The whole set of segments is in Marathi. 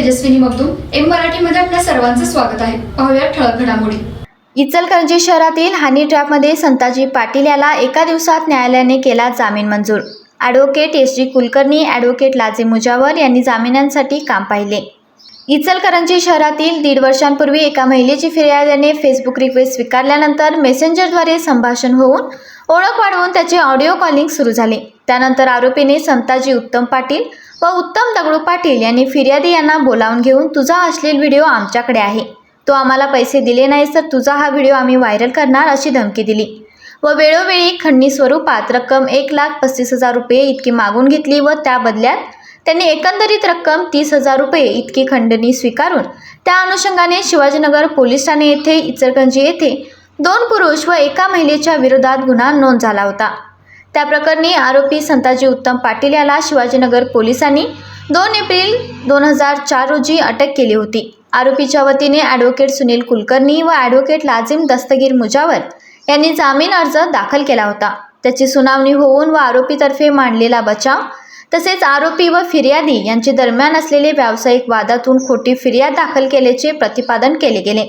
Tejaswini Magdum M मराठीमध्ये आपल्या सर्वांचं स्वागत आहे. पाहूया ठळक घडामोडी. इचलकरंजी शहरातील हानी ट्रॅपमध्ये संताजी पाटील याला एका दिवसात न्यायालयाने केला जामीन मंजूर. Advocate S G Kulkarni advocate Laje Mujawar यांनी जामिनांसाठी काम पाहिले. इचलकरंजी शहरातील दीड वर्षांपूर्वी एका महिलेची फिर्यादीने फेसबुक रिक्वेस्ट स्वीकारल्यानंतर मेसेंजरद्वारे संभाषण होऊन ओळख वाढवून त्याचे ऑडिओ कॉलिंग सुरू झाले. त्यानंतर आरोपीने संताजी उत्तम पाटील व उत्तम दगडू पाटील यांनी फिर्यादी यांना बोलावून घेऊन तुझा अश्लील व्हिडिओ आमच्याकडे आहे. तो आम्हाला पैसे दिले नाहीस तर तुझा हा व्हिडिओ आम्ही व्हायरल करणार अशी धमकी दिली. व वेळोवेळी खंडणी स्वरूपात रक्कम एक लाख पस्तीस हजार रुपये इतकी मागून घेतली व त्या बदल्यात त्यांनी एकंदरीत रक्कम तीस हजार रुपये इतकी खंडणी स्वीकारून त्या अनुषंगाने शिवाजीनगर पोलीस ठाणे येथे इचलकंजी येथे दोन पुरुष व एका महिलेच्या विरोधात गुन्हा नोंद झाला होता. त्या प्रकरणी आरोपी संताजी उत्तम पाटील याला शिवाजीनगर पोलिसांनी दोन एप्रिल दोन हजार चार रोजी अटक केली होती. आरोपीच्या वतीने ॲडव्होकेट सुनील कुलकर्णी व ॲडव्होकेट लाजिम दस्तगीर मुजावर यांनी जामीन अर्ज दाखल केला होता. त्याची सुनावणी होऊन व आरोपीतर्फे मांडलेला बचाव तसेच आरोपी व फिर्यादी यांचे दरम्यान असलेले व्यावसायिक वादातून खोटी फिर्याद दाखल केल्याचे प्रतिपादन केले गेले.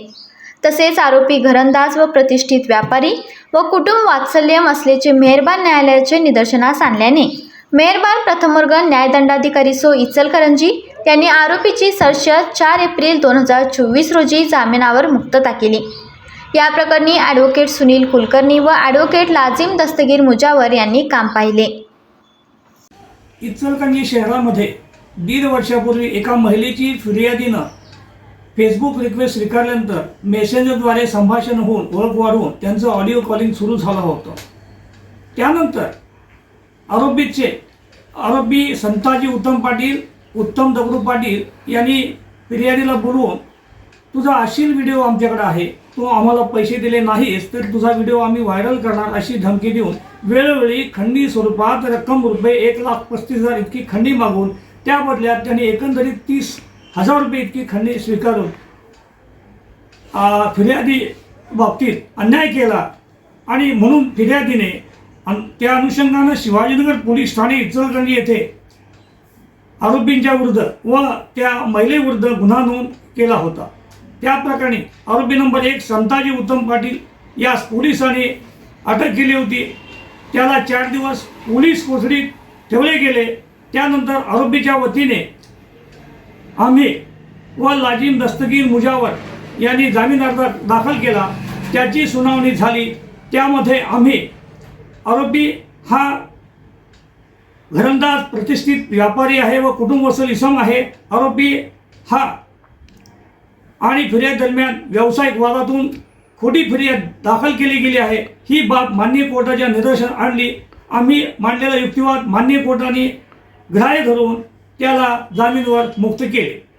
तसेच आरोपी घरंदाज व प्रतिष्ठित व्यापारी व कुटुंब वात्सल्यम असल्याचे मेहरबान न्यायालयाचे निदर्शनास आणल्याने. मेहरबान प्रथमवर्ग न्यायदंडाधिकारी सो इचलकरंजी यांनी आरोपीची सरशत चार एप्रिल दोन हजार चोवीस रोजी जामिनावर मुक्तता केली या प्रकरणी ॲडव्होकेट सुनील कुलकर्णी व ॲडव्होकेट लाजिम दस्तगीर मुजावर यांनी काम पाहिले. इचलकरंजी शहरामध्ये दीड वर्षापूर्वी एका महिलेची फिर्यादीनं फेसबुक रिक्वेस्ट स्वीकारल्यानंतर मेसेंजरद्वारे संभाषण होऊन ओळख वाढवून त्यांचं ऑडिओ कॉलिंग सुरू झालं होतं. त्यानंतर आरोपीचे आरोपी संताजी उत्तम पाटील उत्तम दगडू पाटील यांनी फिर्यादीला बोलवून तुझा अशील व्हिडिओ आमच्याकडे आहे. तू आम्हाला पैसे दिले नाहीस तर तुझा व्हिडिओ आम्ही व्हायरल करणार अशी धमकी देऊन वेळोवेळी खंडी स्वरूपात रक्कम रुपये एक लाख पस्तीस हजार इतकी खंडी मागून त्या बदल्यात त्यांनी एकंदरीत तीस हजार रुपये इतकी खंडणी स्वीकारून फिर्यादी बाबतीत अन्याय केला. आणि म्हणून फिर्यादीने त्या अनुषंगानं शिवाजीनगर पोलीस ठाणे इचलकरंजी येथे आरोपींच्या विरुद्ध व त्या महिलेविरुद्ध गुन्हा नोंद केला होता. त्या प्रकरणी आरोपी नंबर एक संताजी उत्तम पाटील यास पोलिसांनी अटक केली होती. त्याला चार दिवस पोलीस कोठडीत ठेवले गेले. त्यानंतर आरोपीच्या वतीने आम्ही व लाजिम दस्तगीर मुजावर यांनी जामीन अर्ज दाखल केला. त्याची सुनावणी झाली. त्यामध्ये आम्ही आरोपी हा घरंदाज प्रतिष्ठित व्यापारी आहे व कुटुंब वसूल इसम आहे. आरोपी हा आणि फिर्याद दरम्यान व्यावसायिक वादातून खोटी फिर्याद दाखल केली गेली आहे. ही बाब मान्य कोर्टाच्या निदर्शन आणली. आम्ही मांडलेला युक्तिवाद मान्य कोर्टाने ग्राह्य धरून त्याला जामीनवर मुक्त केले.